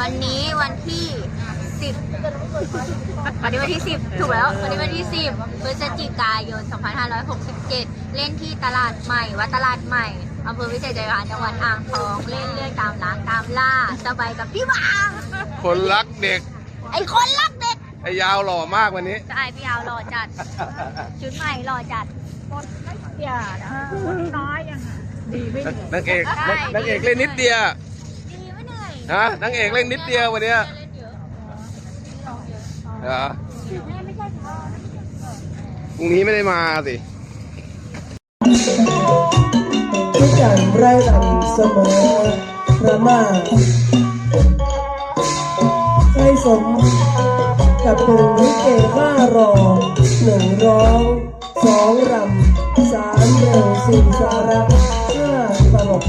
วันนี้วันที่สิบวันนี้วันที่สิบถูกแล้ว วันนี้วันที่สิบพฤศจิกายน 2567 เล่นที่ตลาดใหม่วัดตลาดใหม่อำเภอวิเศษชัยชาญจังหวัดอ่างทอง เล่นเรื่องตามล้างตามล่าสบายกับพี่หวางคนรักเด็ก ไอคนรักเด็ก ไอ้ยาวหล่อมากวันนี้ใช่พี่ยาวหล่อจัด ชุดใหม่หล่อจัดอย่านะน้อยยังอะดีไม่เหนื่อยนางเอกใช่นางเอกเล่นนิดเดียวดีไม่เหนื่อย ฮะนางเอกเล่นนิดเดียววันเนี้ยเล่นเยอะเหรอแม่ไม่ใช่พ่อพรุ่งนี้ไม่ได้มาสิทุกอย่างไร้ลำเสมอพระมาให้สมกับกลุ่มลิเกห้ารองหนึ่งร้องสองรำสามเร็วสี่สาระห้าตลก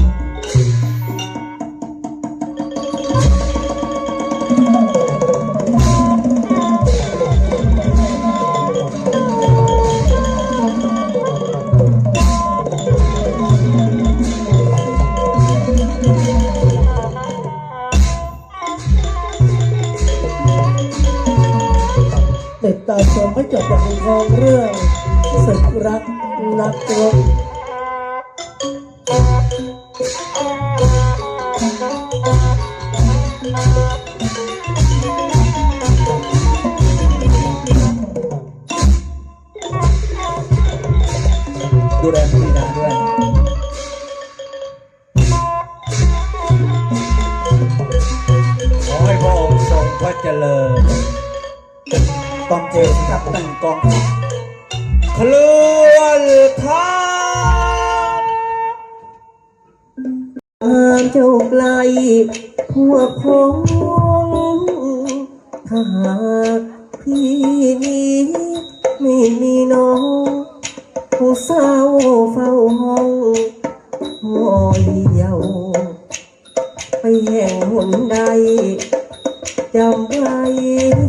ติดตามชมให้จบอย่างเป็นทองเรื่องศึกรักนักรบดูแลผู้ดีดาด้วยขอให้พระองค์ทรงพระเจริญ ต้องเจอกับตั้งกองเคลื่อนทางอาเจ้าไกลพวกพ้องถ้าหากพี่นี้ไม่มีน้องคงเศร้าเฝ้าห้องหอยเยาไปแห่งหนใด จำไว้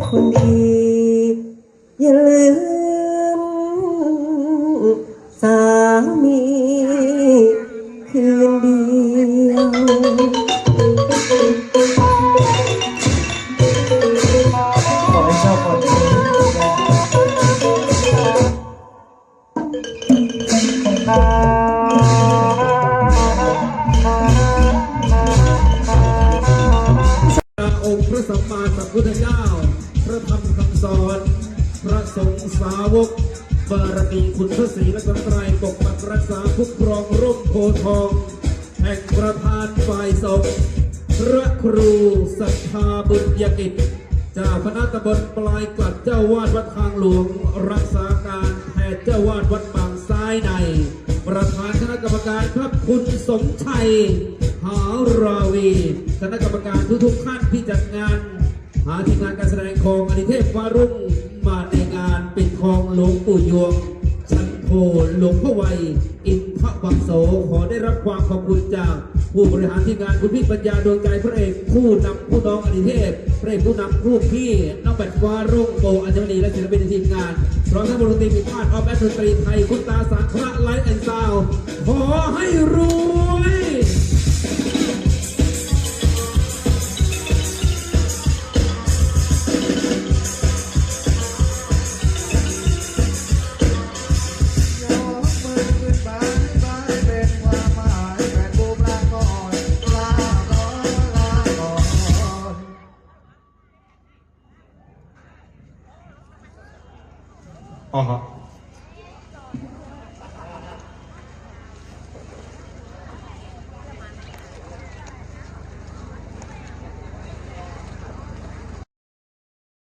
คนดี อย่าลืม สามีคืนเดียวขอให้เจ้าคน คำสอนพระสงฆ์สาวก บารมีคุณพระศรีรัตนตรัยปกปักรักษาคุ้มครองร่มโพทอง แห่งประธานฝ่ายสงฆ์พระครูสัทธาบุญยกิจจ้าคณะตำบลปลายกัดเจ้าวาดวัดทางหลวง รักษาการแทนเจ้าวาดวัดบางซ้ายใน ประธานคณะกรรมการพระคุณสมชัยหาราวี คณะกรรมการทุกๆท่านที่จัดงาน หาทีมงานการแสดงของอนิเทพวารุ่งมาในงานปิดทองหลวงปู่ยวงชันโทหลวงพ่อวัย อินทวังโสขอได้รับความขอบคุณจาก ผู้บริหารที่งานคุณพี่ปัญญาดวงใจพระเอกผู้นำผู้น้องอนิเทพพระเอกผู้นำผู้พี่น้องแบดวารุ่งโบอัญชลีและศิลปินทีมงานพร้อมทั้งบริษัทมีพาดออฟแอดดนตรีไทยคุณตาสารพระไลฟ์แอนด์ซาวขอให้รวย อ๋อ